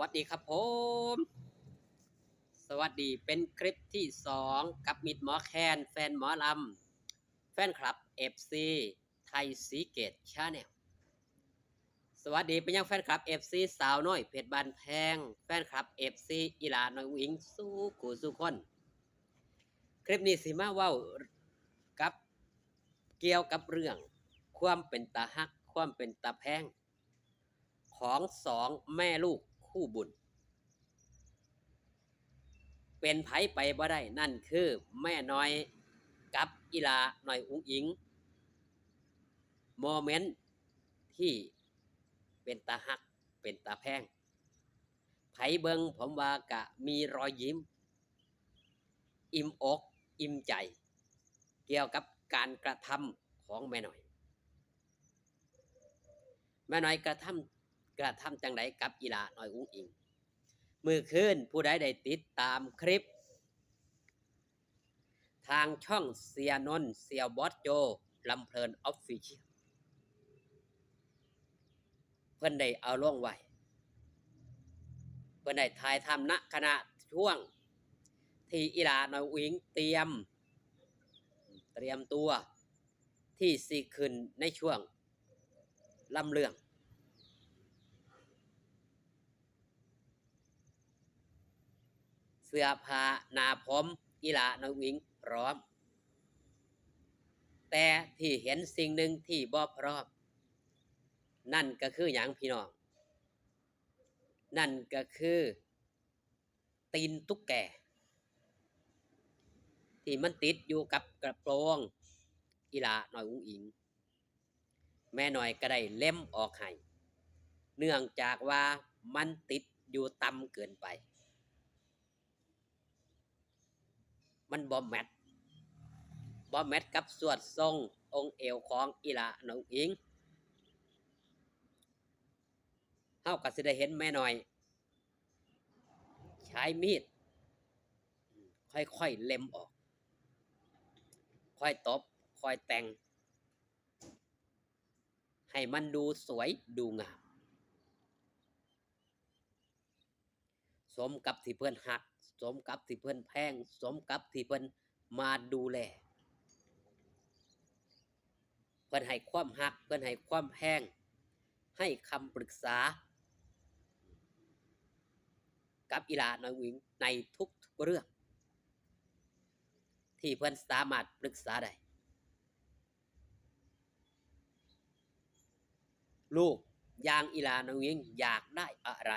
วัสดีครับผม สวัสดีเป็นคลิปที่สองกับมิดหมอแคนแฟนหมอลำ แฟนคลับ FC ไทยสีเกตชาแนลสวัสดีไปยังแฟนคลับ FC สาวน้อยเพชรบานแพง แฟนคลับ FC อีลาน้อยวิงสู้กูสู้คน คลิปนี้สิมาเว้ากับเกี่ยวกับเรื่อง ความเป็นตาฮัก ความเป็นตาแพง ของสองแม่ลูก คู่บุญ เป็นไผไปบ่ได้นั่นคือแม่น้อยกับอีลาหน่อยอุ้งอิงโมเมนต์ที่เป็นตาหักเป็นตาแพงไผเบิงผมว่ากะมีรอยยิ้ม อิ่มอกอิ่มใจ เกี่ยวกับการกระทำของแม่น้อย แม่น้อยกระทำก ระทำจังไดกับอีลาน้อยอุ้งอิง มือคืนผู้ใดได้ติดตามคลิป ทางช่องเสียนนเสียบอสโจลำเพลินออฟฟิเชียลเพื่อนได้เอาล่วงไว้เพื่อนได้ถ่ายทำณขณะช่วง ที่อีลาน้อยอุ้งอิงเตรียม เตรียมตัวที่สิขึ้นในช่วงลำเรื่อง สื้อผ้าหนาผมอีหลาน้องวิงพร้อม แต่ที่เห็นสิ่งหนึ่งที่บ่พร้อม นั่นก็คืออย่างพี่น้อง นั่นก็คือ ตีนตุ๊กแกที่มันติดอยู่กับกระโปรงอีหลาน้อยอุ้งอิง แม่หน้อยก็ได้เล่มออกให้เนื่องจากว่ามันติดอยู่ต่ำเกินไป มันบอมแมทบอมแมทกับสวดทรงองค์เอวของอีหลาน้องอิงเฮาก็สิได้เห็นแม่หน้อย ใช้มีด ค่อยๆเล็มออก ค่อยตบ ค่อยแต่ง ให้มันดูสวยดูงาม สมกับที่เพื่อนหัก สมกับที่เพื่อนแพงสมกับที่เพื่อนมาดูแลเพื่อนให้ความหักเพื่อนให้ความแพงให้คำปรึกษา กับอีลาน้อยวิงในทุกๆเรื่อง ที่เพื่อนสามารถปรึกษาได้ลูกยางอีลาน้อยวิงอยากได้อะไร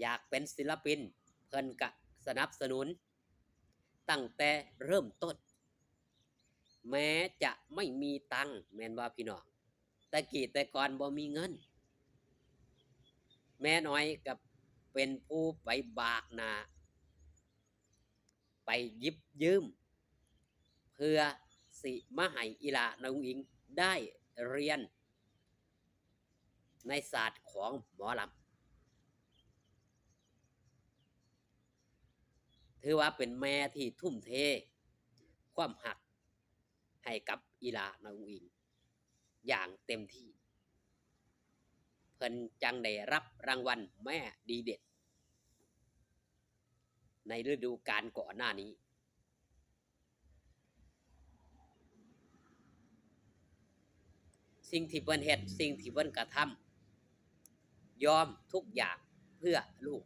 อยากเป็นศิลปิน เพิ่นกะสนับสนุน ตั้งแต่เริ่มต้น แม้จะไม่มีตังค์แม่นว่าพี่น้องแต่กี้แต่ก่อนบ่มีเงิน แม่น้อยกับเป็นผู้ไปบากนาไปยิบยืม เพื่อสิมาให้อีลาน้องอิงได้เรียน ในศาสตร์ของหมอลำ ถือว่าเป็นแม่ที่ทุ่มเท ความหักให้กับอีลาน้องอิง อย่างเต็มที่ เพิ่นจังได้รับรางวัลแม่ดีเด่นในฤดูกาลก่อนหน้านี้ สิ่งที่เพิ่นเฮ็ดสิ่งที่เพิ่นกระทำยอมทุกอย่างเพื่อลูก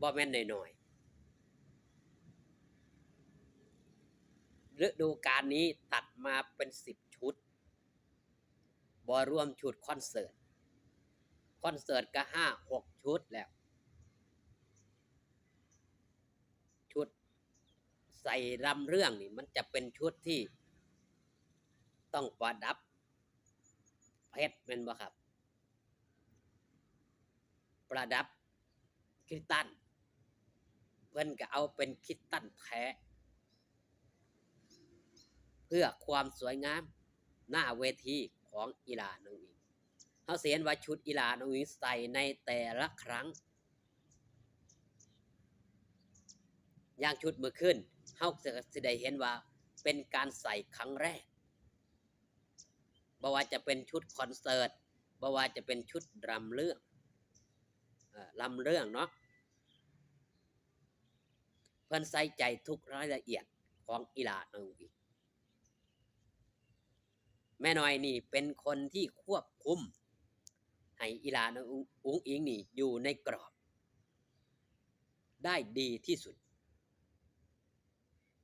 บ่แม่นน้อยๆฤดูกาลนี้ตัดมาเป็นสิบชุดบ่รวมชุดคอนเสิร์ต คอนเสิร์ตก็ห้าหกชุดแล้ว ชุดใส่รำเรื่องนี่มันจะเป็นชุดที่ต้องประดับ เพชรเป็นบ่ครับ ประดับคริสตัล เพื่อนก็เอาเป็นคริสตัลแท้ เพื่อความสวยงามหน้าเวทีของอีลาน้องอิงเขาเสียนว่าชุดอีลาน้องอิงใส่ในแต่ละครั้ง อย่างชุดเมื่อขึ้นเขาจะได้เห็นว่าเป็นการใส่ครั้งแรกบ่ว่าจะเป็นชุดคอนเสิร์ตบ่ว่าจะเป็นชุดรำเรื่องเอ่อลำเรื่องเนาะ พิ่นใส่ใจทุกรายละเอียดของอีลาน้องอีแม่น้อยนี่เป็นคนที่ควบคุม ให้อีลาน้องอุ๋งอิงนี่อยู่ในกรอบ ได้ดีที่สุด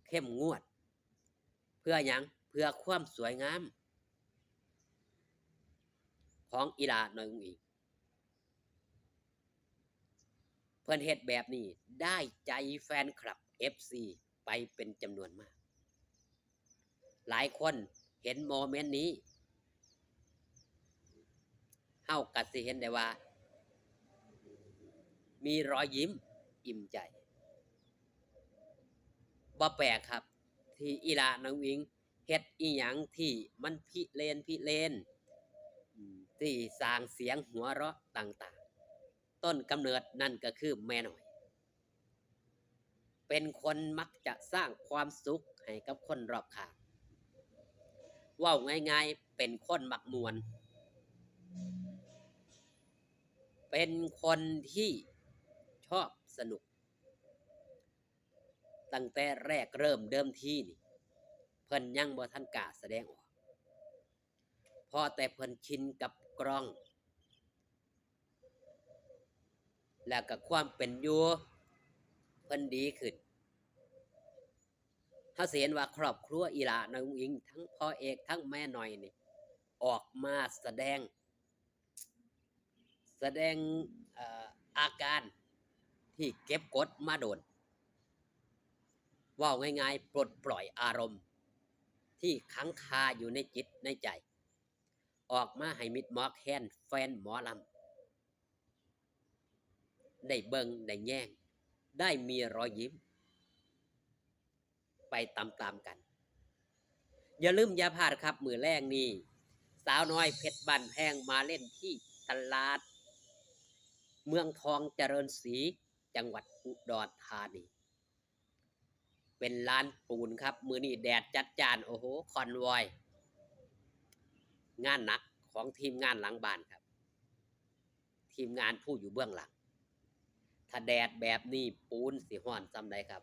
เข้มงวด เพื่อหยังเพื่อความสวยงาม ของอีลาน้อยอุงอิง เพื่อนเฮ็ดแบบนี้ได้ใจแฟนคลับ FC ไปเป็นจำนวนมาก หลายคนเห็นโมเมนต์นี้เฮากัดสิเห็นได้ว่า มีรอยยิ้มอิ่มใจบ่แปลกครับ ที่อีหลาน้องอิงเฮ็ดอีหยังที่มันพิเลนพิเลนที่สร้างเสียงหัวเราะต่าง ต้นกำเนิดนั่นก็คือแม่หน่อย เป็นคนมักจะสร้างความสุขให้กับคนรอบข้างว่าง่ายๆเป็นคนมักมวนเป็นคนที่ชอบสนุก ตั้งแต่แรกเริ่มเดิมทีนี่ เพิ่นยังบ่ทันกาแสดงออก พอแต่เพิ่นชินกับกล้อง แล้วก็ความเป็นอยู่เพิ่นดีขึ้นถ้าเสียนว่าครอบครัวอีหลาน้องอิง ทั้งพ่อเอกทั้งแม่หน่อยนี่ออกมาแสดง แสดงออาการที่เก็บกดมาโดนว่าง่ายๆ ปลดปล่อยอารมณ์ ที่ค้างคาอยู่ในจิตในใจ ออกมาให้มิดมอกแคนแฟนหมอลำ ได้เบิงได้แย่ง ได้มีรอยยิ้ม ไปตามๆกัน อย่าลืมอย่าพลาดครับ มือแรกนี่สาวน้อยเพชรบันแพงมาเล่นที่ตลาด เมืองทองเจริญศรีจังหวัดอุดรธานีเป็นลานปูนครับ มือนี่แดดจัดจานโอ้โหคอนวอย งานหนักของทีมงานหลังบ้านครับ ทีมงานผู้อยู่เบื้องหลัง ถ้าแดดแบบนี้ปูนสิห้อนซ้ำใดครับ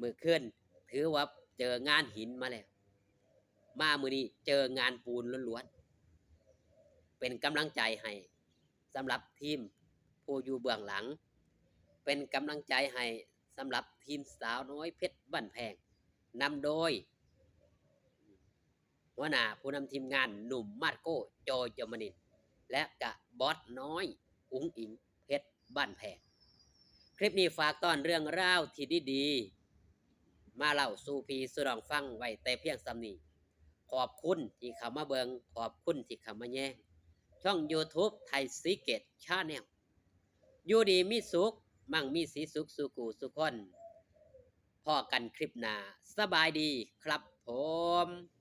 มือขึ้น ถือว่าเจองานหินมาแล้วมามือนี้เจองานปูนล้วนๆ เป็นกำลังใจให้สำหรับทีมผู้อยู่เบื้องหลัง เป็นกำลังใจให้สำหรับทีมสาวน้อยเพชรบ้านแพงนำโดยหัวหน้าผู้นำทีมงานหนุ่มมาดโก้จยมนิน และกะบอสน้อย อุ้งอิงเพชรบ้านแพงคลิปนี้ฝากตอนเรื่องราวที่ดีๆ มาเล่าสู่พีสุรองฟังไว้แต่เพียงสำนีขอบคุณที่เข้ามาเบิงขอบคุณที่เข้ามาแย่งช่อง YouTube ไทยซีเกตชาแนลอยู่ดีมีสุข มั่งมีสีสุขสุกูสุขคนพ่อกันคลิปหนาสบายดีครับผม